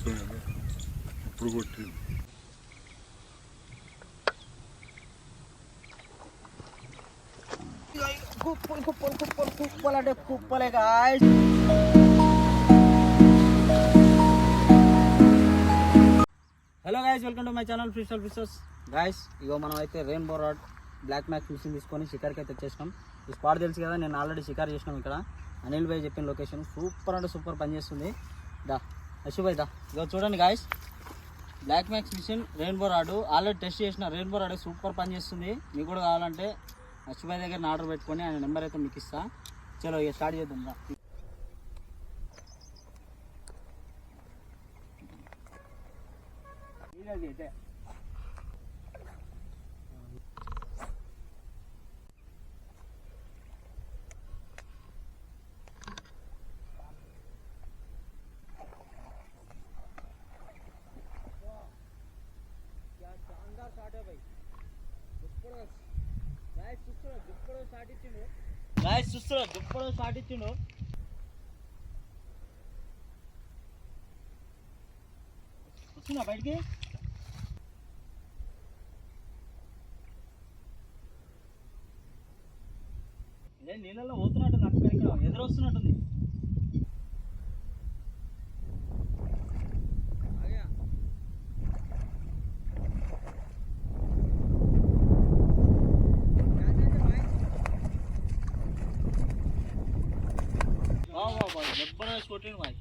సంవత్సరం కదా ఇప్పుడు కొట్టింది కుప్పలు కుప్పలు కుప్పలు కుప్పలు అంటే కుప్పలే guys hello guys welcome to my channel ఫిషల్ fishers guys ఇగో మనం అయితే rainbow rod black mac machine తీసుకొని షికార్కి అయితే వచ్చేసినాం. ఈ స్పాట్ తెలుసు కదా నేను ఆల్రెడీ షికార్ చేసినాం ఇక్కడ. అనిల్ భాయ్ చెప్పిన లొకేషన్ సూపర్ అంటే సూపర్ పనిచేస్తుంది దా అశు ఇదో దా. ఇగో చూడండి guys black max machine rainbow rod already test చేసిన రెయిన్బో రాడ్ సూపర్ పని చేస్తుంది. మీకు కూడా కావాలంటే అశుభాయ్ దగ్గర ఆర్డర్ పెట్టుకొని ఆయన నెంబర్ అయితే మీకు ఇస్తా. చలో ఇక స్టార్ట్ చేద్దాం రా. గాయస్ చూస్తున్నా దుప్పడు స్టార్ట్ ఇచ్చిండు వస్తున్నా బయటికి. ఇదే నీళ్ళలో పోతున్నట్టుంది అక్కడ ఇక్కడ ఎదురు కొట్టిండు మాది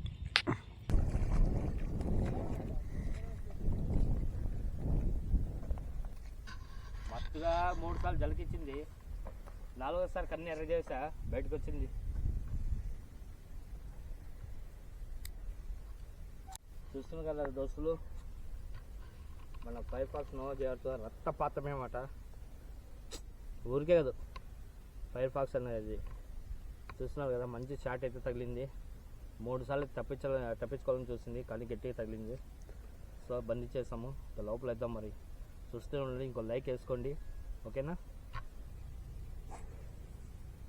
మస్తుగా మూడు సార్లు జలకిచ్చింది. నాలుగోసారి కన్ను ఎర్ర చేసా బయటకు వచ్చింది. చూస్తున్నాం కదా దోస్తులు మన ఫైర్ నో చేరుతా రక్తపాతమేమాట. ఊరికే కాదు ఫైర్ ఫాక్స్ అనేది. చూస్తున్నారు కదా మంచి షాట్ అయితే తగిలింది. మూడు సార్లు తప్పించాల తప్పించుకోవాలని చూసింది కానీ గట్టిగా తగిలింది. సో బంద్ చేసాము లోపల వేద్దాం మరి. చూస్తూ ఉండండి. ఇంకో లైక్ వేసుకోండి. ఓకేనా తీసినావా నాది వచ్చి వచ్చి నాది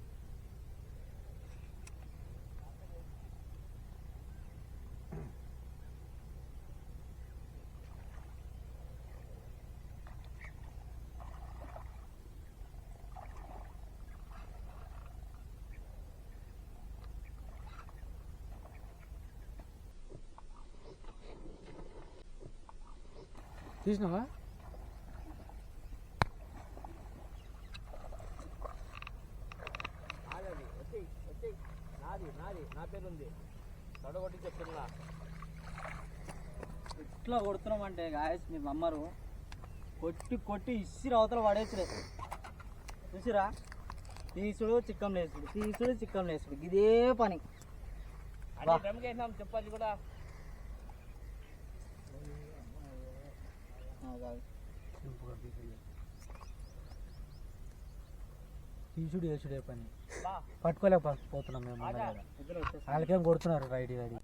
నాది నా పేరు ఉంది తొడగొట్టి చెప్తున్నా. ఇట్లా కొడుతున్నాం అంటే గాయస్ మీరు నమ్మరు కొట్టి కొట్టి ఇసిరి అవతల పడేసుడే చూసిరా? తీసుడు చిక్కం లేసుడు. తీసుడు చిక్కం లేసుడు. ఇదే పని. చెప్పాలి కూడా ఆ, కాదు. తీసుడు వేసుడే పని? పట్టుకోలేకపోతున్నాం మేము. వాళ్ళకేం కొడుతున్నారు రైట్ రైట్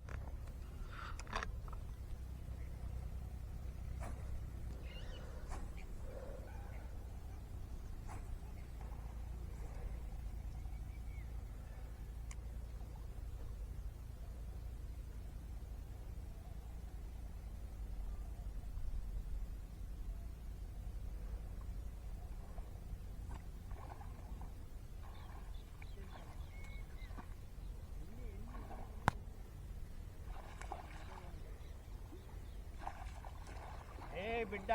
ఏ బిడ్డ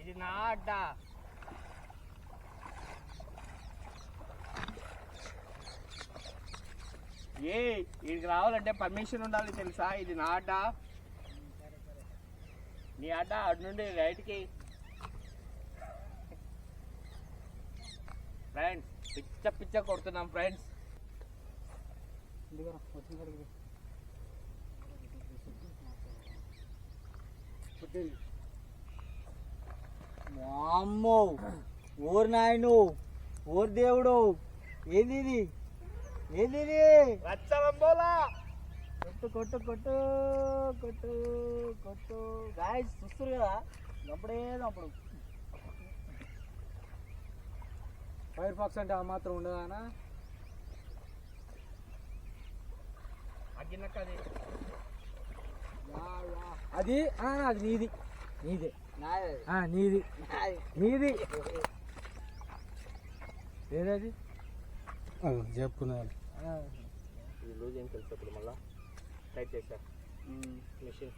ఇది నా అడ్డ. ఏ వీడికి రావాలంటే పర్మిషన్ ఉండాలి తెలుసా? ఇది నా అడ్డ. నీ అడ్డ అటు నుండి రైట్కి. ఫ్రెండ్స్ పిచ్చ పిచ్చ కొడుతున్నాం ఫ్రెండ్స్. వచ్చిన వామ్మో ఓరు నాయను ఓరు దేవుడు ఏంది ఇది? ఏంది ఇది? కొట్టు కొట్టు కొట్టు కొట్టు కొట్టు. గాయస్ చూస్తారు కదా? అప్పుడే అప్పుడు ఫైర్ ఫాక్స్ అంటే ఆ మాత్రం ఉండదానా అది అది నీది. నీదే. నాది. ఆ, నీది. ఏదది? చెప్పుకున్నాను లూజ్ ఏం తెలుసు ఇప్పుడు మళ్ళా? టైట్ చేశా. మిషన్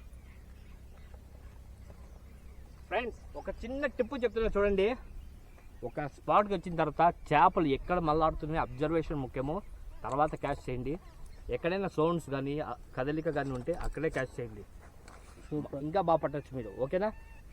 ఫ్రెండ్స్ ఒక చిన్న టిప్పు చెప్తున్నా చూడండి. ఒక స్పాట్కి వచ్చిన తర్వాత చేపలు ఎక్కడ మళ్ళాడుతున్నాయి అబ్జర్వేషన్ ముఖ్యము. తర్వాత క్యాచ్ చేయండి. ఎక్కడైనా సౌండ్స్ కానీ కదలిక కానీ ఉంటే అక్కడే క్యాచ్ చేయండి. ఇంకా బాగా పట్టచ్చు మీరు. ఓకేనా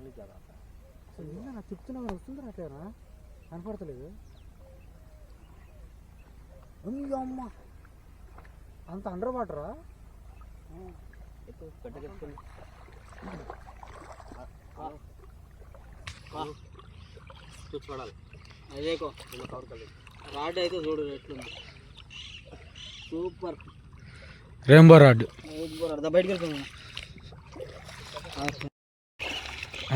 అమ్మ కొట్టిందంటే దేప నాకు చెప్తున్నా మరి వస్తుంది అట్టేనా కనపడతలేదు. అమ్మ అంత అండర్ వాటరా చూడాలి అదేకో రాడ్ అయితే చూడు ఎట్లుంది సూపర్. Rainbow rod. బయటకు వెళ్తున్నాను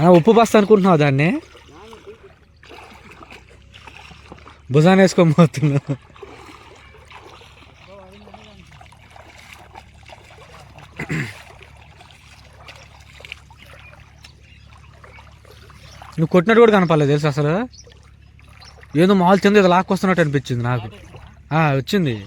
ఉప్పు బస్తా అనుకుంటున్నావు దాన్ని? భుజాన్ని వేసుకొని పోతున్నావు. నువ్వు కొట్టినట్టు కూడా కనపడలేదు తెలుసు అసలు? ఏదో మాల్ కింద ఏదో లాక్కొస్తున్నట్టు అనిపించింది నాకు. వచ్చింది.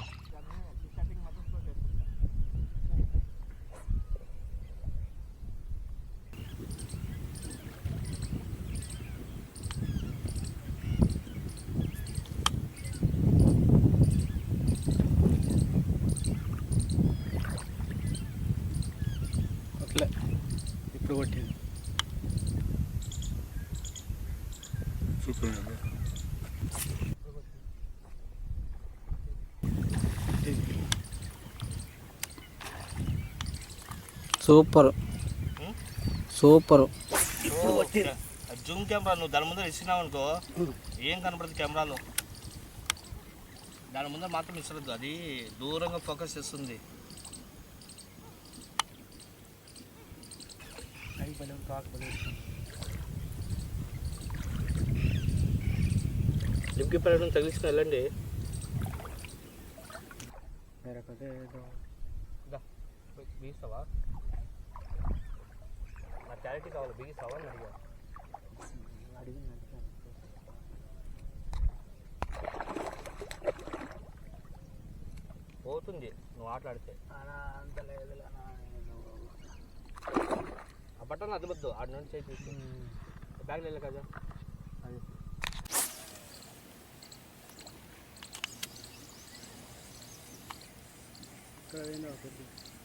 ఇప్పుడు కొట్టింది. Super super. జూమ్ కెమెరా నువ్వు దాని ముందర ఇచ్చినావు అనుకో ఏం కనపడదు కెమెరాలో. దాని ముందర మాత్రం ఇచ్చలేదు అది దూరంగా ఫోకస్ చేస్తుంది. లిప్కి పెట్టడం తగిలించుకుని వెళ్ళండి బిగిస్తావా నా క్లారిటీ కావాలి బిగిస్తావా అని అడిగా పోతుంది నువ్వు ఆటలాడితే ఆ బట్టన్ అదబద్దు ఆడ నుండి చేసి తీసి బ్యాగ్లో వెళ్ళి కదా. అది. ఈ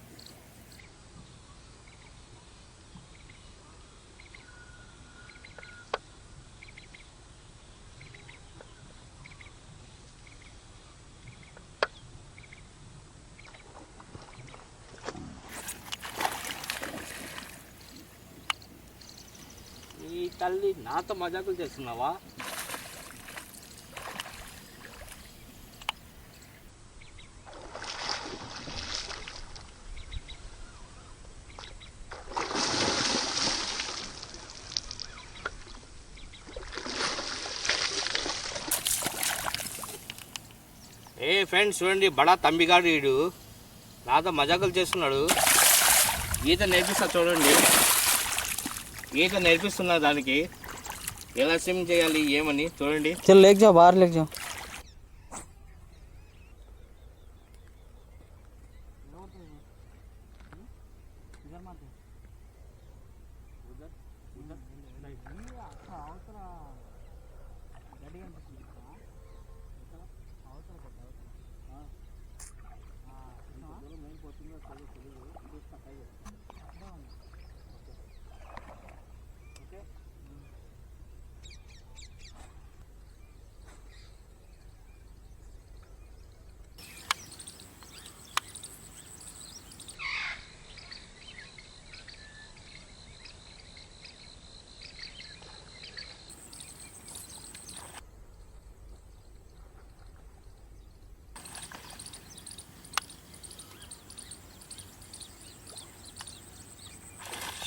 తల్లి నాతో మజాకులు చేస్తున్నావా? ఏ ఫ్రెండ్స్ చూడండి బడా తమ్మిగాడు వీడు. నాతో మజాకులు చేస్తున్నాడు. ఈత నేర్పిస్తా చూడండి. ఈత నేర్పిస్తున్న దానికి ఎలా స్విమ్ చేయాలి ఏమని చూడండి. చల్ లేక్ జావ్ బాహర్ లేక్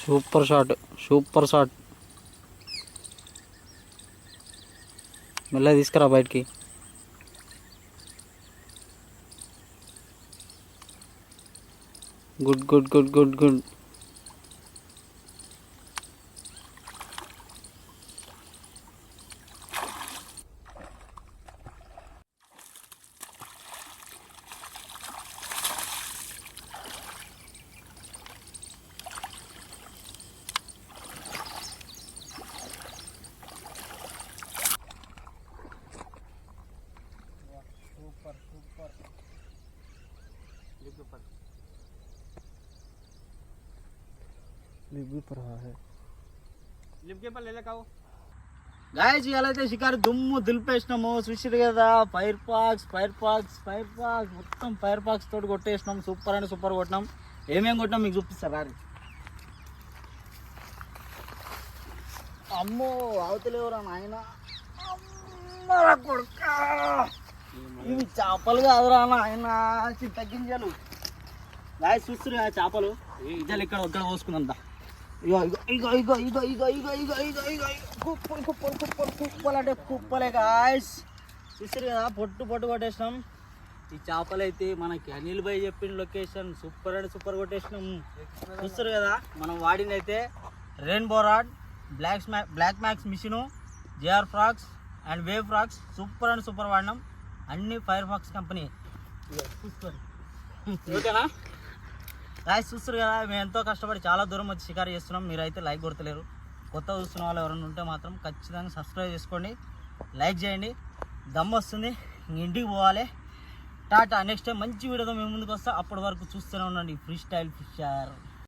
సూపర్ షాట్ సూపర్ షాట్ మెల్లగా తీసుకురా బయటికి good good good good good lip के पर ले लेका గాయస్ ఇవాళైతే షికారు దుమ్ము దులిపేసినాము చూసిరు కదా fire packs fire packs fire packs మొత్తం ఫైర్ పాక్స్ తోటి కొట్టేసినాం సూపర్ అంటే సూపర్ కొట్టినాం ఏమేం కొట్టినాం మీకు చూపిస్తారా అమ్మో అవతలేవురా నాయన అమ్మరా కొడుకా ఇవి చేపలు కాదురా నాయన చింతగింజలు గాయస్ చూస్తున్నారు కదా చేపలు ఇద్దరు ఇక్కడ ఒక్కడ పోసుకుందా ఇగో ఇగో ఇగో ఇగో ఇగో ఇగో ఇగో ఇగో ఇగో ఇగో కుప్పలు కుప్పలు కుప్పలు కుప్పలు అంటే కుప్పలే గాయస్ చూసారు కదా పొట్టు పొట్టు కొట్టేసినాం ఈ చేపలు అయితే మనకి అనిల్ భాయ్ చెప్పిన లొకేషన్ సూపర్ అంటే సూపర్ కొట్టేసినాం చూస్తారు కదా మనం వాడినైతే rainbow rod black black max machine JR frocks and wave frocks super and super వాడినాం అన్ని ఫైర్ ఫాక్స్ కంపెనీ ఓకేనా గాయస్ చూస్తారు కదా మేము ఎంతో కష్టపడి చాలా దూరం వచ్చి షికారు చేస్తున్నాం. మీరైతే లైక్ కొడతలేరు. కొత్త చూస్తున్న వాళ్ళు ఎవరైనా ఉంటే మాత్రం ఖచ్చితంగా సబ్స్క్రైబ్ చేసుకోండి. లైక్ చేయండి. దమ్ వస్తుంది. ఇంక ఇంటికి పోవాలి. టాటా నెక్స్ట్ టైం మంచి వీడియోతో మేము ముందుకు వస్తా. అప్పటి వరకు చూస్తూనే ఉండండి. Free style fissure